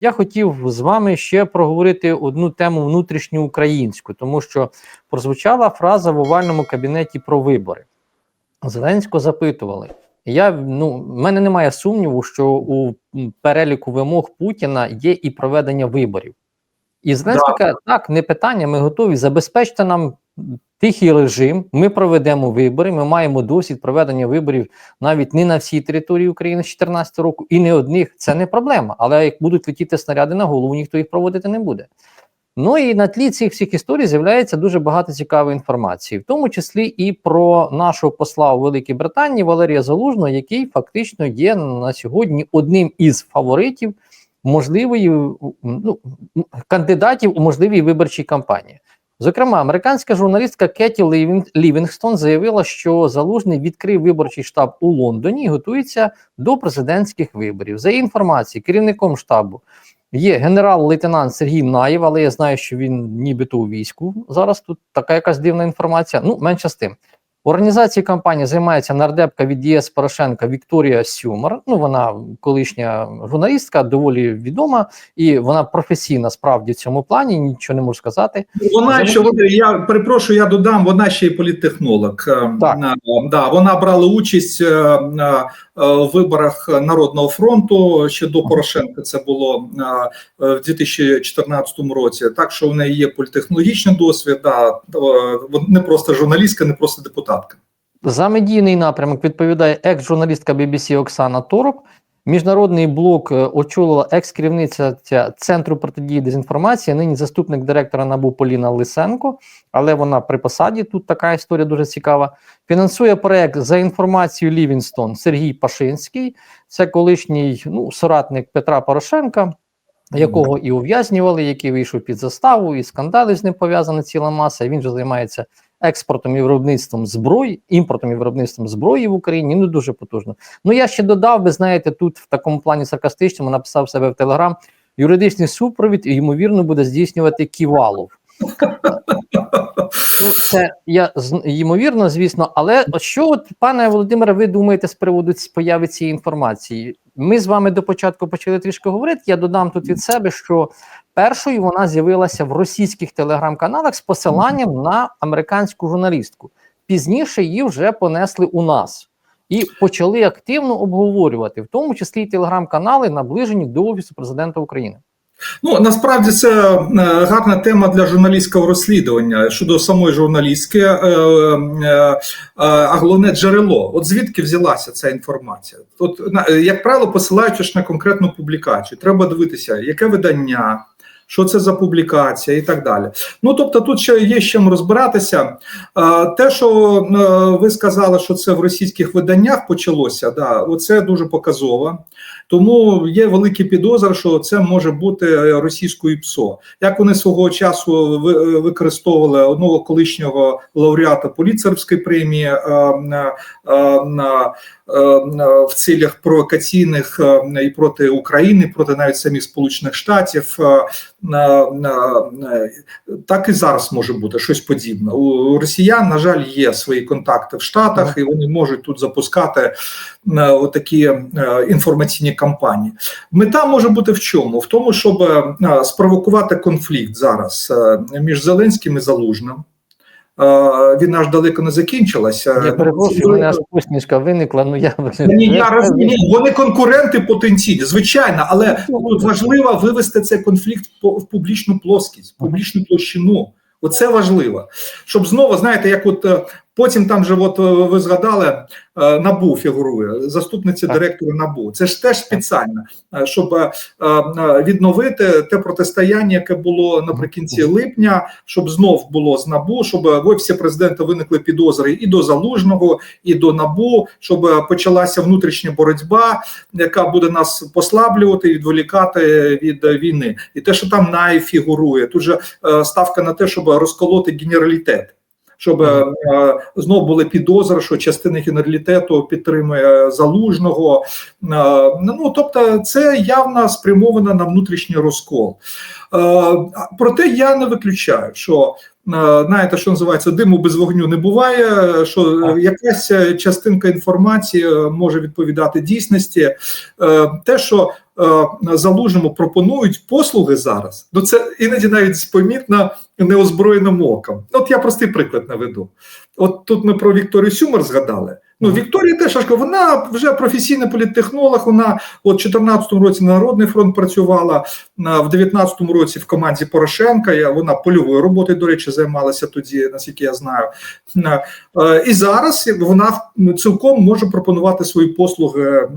Я хотів з вами ще проговорити одну тему внутрішньоукраїнську, тому що прозвучала фраза в овальному кабінеті про вибори. Зеленського запитували. Я ну в мене немає сумніву, що у переліку вимог Путіна є і проведення виборів. І Зеленський каже, так, не питання, ми готові. Забезпечте нам тихий режим. Ми проведемо вибори. Ми маємо досвід проведення виборів навіть не на всій території України з 2014 року, і не одних. Це не проблема. Але як будуть летіти снаряди на голову, ніхто їх проводити не буде. Ну і на тлі цих всіх історій з'являється дуже багато цікавої інформації, в тому числі і про нашого посла у Великій Британії Валерія Залужного, який фактично є на сьогодні одним із фаворитів можливої ну, кандидатів у можливій виборчій кампанії. Зокрема, американська журналістка Кеті Лівінгстон заявила, що Залужний відкрив виборчий штаб у Лондоні і готується до президентських виборів. За її інформацією, керівником штабу є генерал-лейтенант Сергій Наєв, але я знаю, що він нібито у війську. Зараз тут така якась дивна інформація. Ну, менше з тим. Організацією кампанії займається нардепка від ЄС Порошенка Вікторія Сюмар. Ну, вона колишня журналістка, доволі відома, і вона професійна справді в цьому плані. Нічого не можу сказати. Вона ще вона- я перепрошую, я додам. Вона ще й політтехнолог. Е, Так. Да, вона брала участь е, е, в виборах Народного фронту ще до Порошенка. Це було е, в 2014 році. Так що в неї є політехнологічний досвід. Да, е, не просто журналістка, не просто депутатка. За медійний напрямок відповідає екс-журналістка BBC Оксана Торук. Міжнародний блок е, очолила екс-керівниця центру протидії дезінформації, нині заступник директора НАБУ Поліна Лисенко, але вона при посаді. Тут така історія дуже цікава. Фінансує проект за інформацією Лівінстон Сергій Пашинський. Це колишній ну, соратник Петра Порошенка, якого і ув'язнювали, який вийшов під заставу, і скандали з ним пов'язана ціла маса. Він же займається експортом і виробництвом зброї, імпортом і виробництвом зброї в Україні. Ну дуже потужно. Ну я ще додав, ви знаєте, тут в такому плані саркастичному написав себе в Телеграм. Юридичний супровід ймовірно буде здійснювати Ківалов. Ну, це я ймовірно, звісно. Але що, от, пане Володимире, ви думаєте з приводу появи цієї інформації? Ми з вами до початку почали трішки говорити. Я додам тут від себе, що першою вона з'явилася в російських телеграм-каналах з посиланням на американську журналістку. Пізніше її вже понесли у нас і почали активно обговорювати, в тому числі і телеграм-канали, наближені до офісу президента України. Ну насправді це е, гарна тема для журналістського розслідування щодо самої журналістки, е, е, а головне джерело. От звідки взялася ця інформація? От як правило, посилаючись на конкретну публікацію, треба дивитися, яке видання. Що це за публікація і так далі. Ну тобто, тут ще є з чим розбиратися. Те, що ви сказали, що це в російських виданнях почалося, да, оце дуже показово. Тому є великий підозр, що це може бути російською ПСО. Як вони свого часу використовували одного колишнього лауреата Поліцерівської премії е, е, е, в цілях провокаційних е, і проти України, проти навіть самих Сполучених Штатів. е, так і зараз може бути щось подібне. У росіян, на жаль, є свої контакти в Штатах, і вони можуть тут запускати е, отакі е, інформаційні кампанії. Мета може бути в чому? В тому, щоб е, спровокувати конфлікт зараз е, між Зеленським і Залужним. Е, Війна ж далеко не закінчилася. Я перепрошую, у мене аж посмішка виникла. Ну я Ні, я розумію, вони конкуренти потенційні, звичайно, але тут важливо вивести цей конфлікт в публічну плоскість, в публічну площину. Оце важливо. Щоб знову, знаєте, як от потім там же, от е, ви згадали, е, НАБУ фігурує, заступниця Так. директора НАБУ. Це ж теж спеціально, е, щоб відновити те протистояння, яке було наприкінці липня, щоб знов було з НАБУ, щоб в офісі президента виникли підозри і до Залужного, і до НАБУ, щоб почалася внутрішня боротьба, яка буде нас послаблювати, і відволікати від війни. І те, що там НАЙ фігурує, тут же ставка на те, щоб розколоти генералітет. Щоб е, е, знов були підозри, що частина генералітету підтримує залужного. Е, ну тобто, це явно спрямовано на внутрішній розкол. Е, проте я не виключаю, що знаєте, що називається диму без вогню не буває. Що якась частинка інформації може відповідати дійсності. Те, що залужному пропонують послуги зараз, ну це іноді навіть помітно неозброєним оком. От я простий приклад наведу. От тут ми про Вікторію Сюмер згадали. Ну, Вікторія теж я вона вже професійний політтехнолог. Вона от в 2014 році на Народний фронт працювала, в 2019 році в команді Порошенка. Я, вона польовою роботою, до речі, займалася тоді, наскільки я знаю. Е, І зараз вона ну, цілком може пропонувати свої послуги е,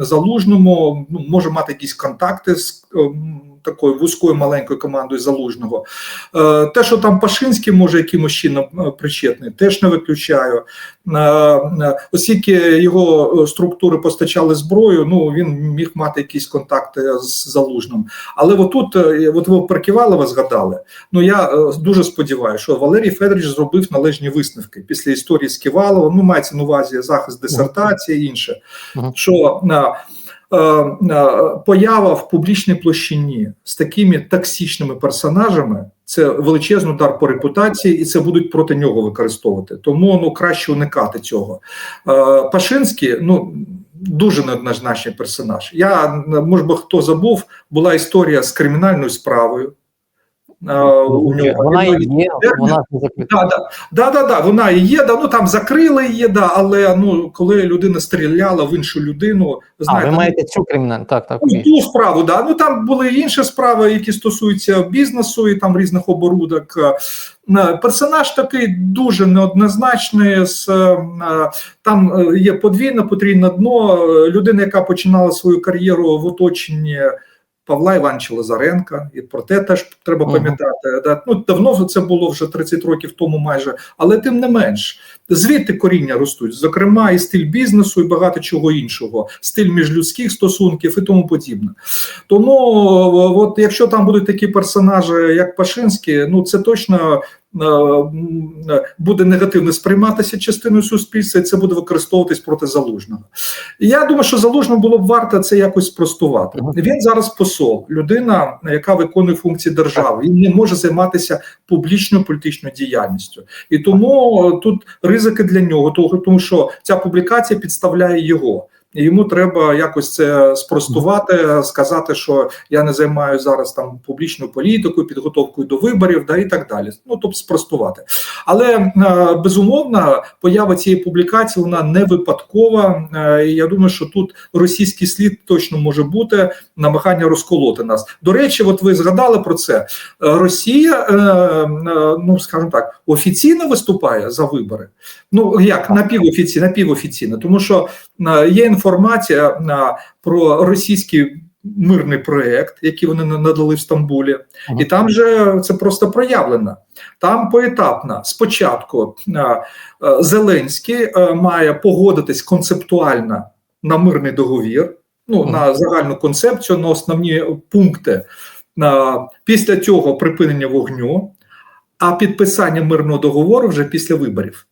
залужному, ну, може мати якісь контакти з ем, такою вузькою маленькою командою залужного. Е, Те, що там Пашинський може якимось чином е, причетний, теж не виключаю. Е, Оскільки його структури постачали зброю, ну він міг мати якісь контакти з залужним. Але отут, от ви про Ківалова згадали. Ну я дуже сподіваюся, що Валерій Федорович зробив належні висновки після історії з Ківаловим. Ну мається на увазі захист дисертації і інше. Що поява в публічній площині з такими токсичними персонажами це величезний удар по репутації, і це будуть проти нього використовувати. Тому ну краще уникати цього. Е, Пашинський, ну. Дуже неоднозначний персонаж. Я може би хто забув, була історія з кримінальною справою. Е, у нього. Вона і є, вона. Да, да, да, да, да, вона і є, да, ну там закрили її, да, але ну коли людина стріляла в іншу людину, А, ви маєте цю кримінальну, так, так. ну, ту справу, да. Ну там були інші справи, які стосуються бізнесу і там різних оборудок. Е, Персонаж такий дуже неоднозначний. З, е, там е, є подвійне, потрійне дно. Е, Людина, яка починала свою кар'єру в оточенні Павла Івановича Лазаренка, і про те теж треба пам'ятати. Да. Ну, давно це було вже 30 років тому майже, але тим не менш. Звідти коріння ростуть, зокрема, і стиль бізнесу, і багато чого іншого, стиль міжлюдських стосунків і тому подібне. Тому, от якщо там будуть такі персонажі, як Пашинський, ну це точно буде негативно сприйматися частиною суспільства, і це буде використовуватись проти залужного. І я думаю, що залужному було б варто це якось спростувати. Він зараз посол, людина, яка виконує функції держави, він не може займатися публічною політичною діяльністю. І тому е, тут ризики для нього, тому що ця публікація підставляє його. І йому треба якось це спростувати, сказати, що я не займаю зараз там публічною політикою, підготовкою до виборів, да і так далі. Ну тобто спростувати. Але е, безумовно, поява цієї публікації вона не випадкова. Е, І я думаю, що тут російський слід точно може бути намагання розколоти нас. До речі, от ви згадали про це. Е, Росія, ну скажімо так, офіційно виступає за вибори. Ну як напівофіційно, напівофіційно, тому що є інформація е, про російський мирний проект, який вони на- надали в Стамбулі, Мгм. і там же це просто проявлено. Там поетапно. Спочатку е, е, Зеленський е, має погодитись концептуально на мирний договір, ну Мгм. на загальну концепцію, на основні пункти. Е, Після цього припинення вогню, а підписання мирного договору вже після виборів.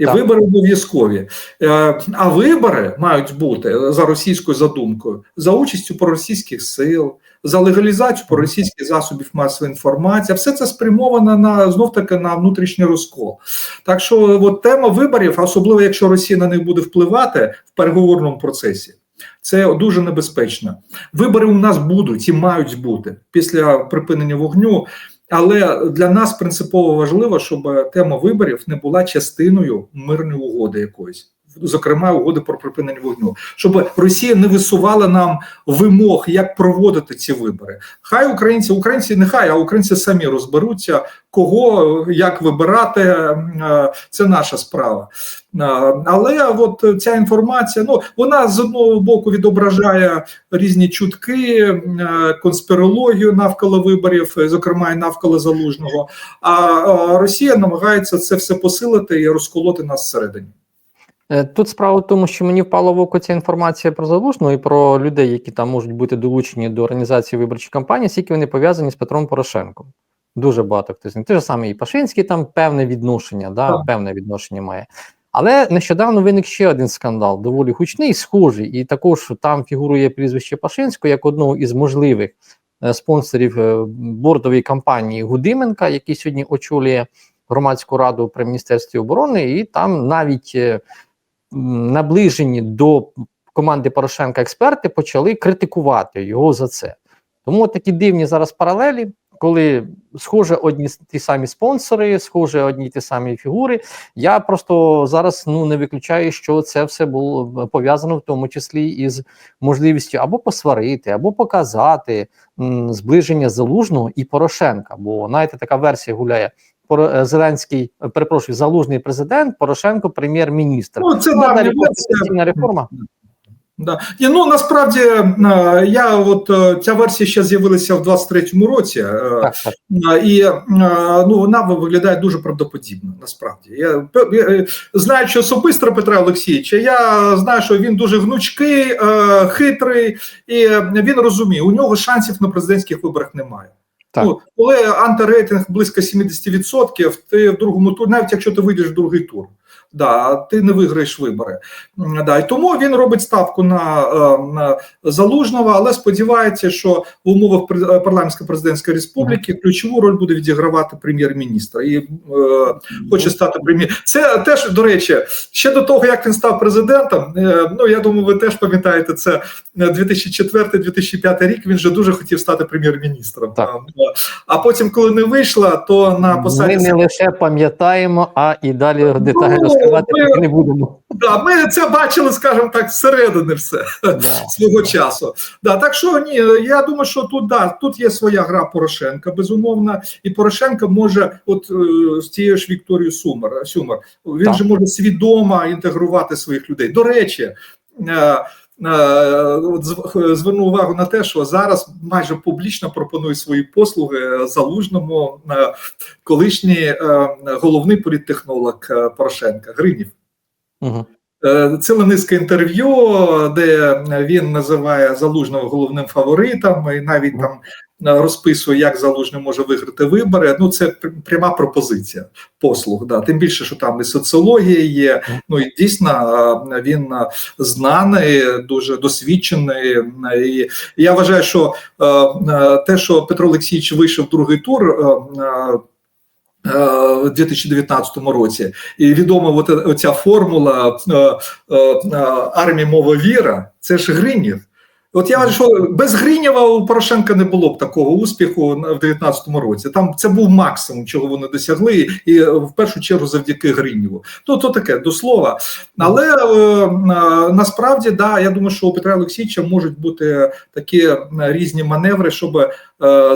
І Так. вибори обов'язкові. Е, А вибори мають бути за російською задумкою за участю проросійських сил, за легалізацію проросійських засобів масової інформації. Все це спрямовано на знов таки на внутрішній розкол. Так що от тема виборів, особливо якщо Росія на них буде впливати в переговорному процесі. Це дуже небезпечно. Вибори у нас будуть і мають бути після припинення вогню. Але для нас принципово важливо, щоб тема виборів не була частиною мирної угоди якоїсь, зокрема угоди про припинення вогню, щоб Росія не висувала нам вимог, як проводити ці вибори. Хай українці, українці нехай, а українці самі розберуться, кого як вибирати. е, Це наша справа. Е, Але от ця інформація, ну вона з одного боку відображає різні чутки, е, конспірологію навколо виборів, зокрема і навколо залужного. А Росія намагається це все посилити і розколоти нас всередині. Е, Тут справа в тому, що мені впала в око ця інформація про залужного і про людей, які там можуть бути долучені до організації виборчої кампанії, скільки вони пов'язані з Петром Порошенком. Дуже багато хто з них. Те ж саме і Пашинський там певне відношення, да, Так. певне відношення має. Але нещодавно виник ще один скандал, доволі гучний, схожий, і також там фігурує прізвище Пашинського як одного із можливих е, спонсорів е, бордової кампанії Гудименка, який сьогодні очолює громадську раду при міністерстві оборони, і там навіть наближені до команди Порошенка експерти почали критикувати його за це. Тому такі дивні зараз паралелі, коли схоже одні ті самі спонсори, схоже одні ті самі фігури. Я просто зараз ну не виключаю, що це все було пов'язано в тому числі із можливістю або посварити, або показати м, зближення залужного і Порошенка. Бо знаєте, така версія гуляє. Е, Зеленський, е, перепрошую, залужний президент, Порошенко прем'єр-міністр. Ну, це Ну, конституційна реформа. Да. Ні, ну насправді е, я от ця версія ще з'явилася в 23-му році, Так, так. і ну вона виглядає дуже правдоподібно. Насправді я е, знаючи особисто Петра Олексійовича, я знаю, що він дуже гнучкий, хитрий, і він розуміє, у нього шансів на президентських виборах немає. Так. Ну, коли антирейтинг близько 70%, ти в другому турі, навіть якщо ти вийдеш в другий тур, да, ти не виграєш вибори. Да, і тому він робить ставку на, е, на залужного, але сподівається, що в умовах е, парламентсько-президентської республіки ключову роль буде відігравати прем'єр-міністр і е, хоче стати прем'єр. Це теж до речі, ще до того як він став президентом. Е, ну я думаю, ви теж пам'ятаєте це 2004-2005 рік. Він же дуже хотів стати прем'єр-міністром. А, потім, коли не вийшло, то на посаді Ми не лише пам'ятаємо, а і далі детально Ну, розкривати ми- не будемо. Да, ми це бачили, скажімо так, зсередини все Да. свого часу. Да, так що ні, я думаю, що тут да, тут є своя гра Порошенка, безумовно, і Порошенко може, от е, з тією ж Вікторією Сумер, Сюмер, він Так. же може свідомо інтегрувати своїх людей. До речі. Е, е, Зверну увагу на те, що зараз майже публічно пропонує свої послуги залужному е, колишній е, головний політтехнолог е, Порошенка Гринів. Угу. Е, Ціла низка інтерв'ю, де він називає залужного головним фаворитом, і навіть там е, розписує, як залужний може виграти вибори. Ну це пряма пропозиція послуг. Да. Тим більше, що там і соціологія є. Ну і дійсно е, він знаний, дуже досвідчений. І я вважаю, що те, що Петро Олексійович вийшов в другий тур. Е, е, е, У 2019 році і відома от, оця формула е, е, е, армії мова віра, це ж Гринів. От я вважаю, що без Гринєва у Порошенка не було б такого успіху в 2019 році. Там це був максимум, чого вони досягли, і е, в першу чергу завдяки Гринєву. Ну то таке до слова. Але е, е, насправді да, я думаю, що у Петра Олексійовича можуть бути такі е, різні маневри, щоб е,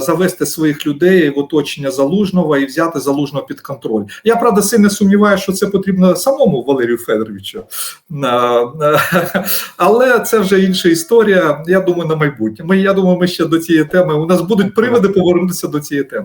завести своїх людей в оточення залужного і взяти залужного під контроль. Я правда сильно сумніваюся, що це потрібно самому Валерію Федоровичу. Е, е, Але це вже інша історія. Я думаю, на майбутнє. Ми я думаю, ми ще до цієї теми. У нас будуть приводи повернутися до цієї теми.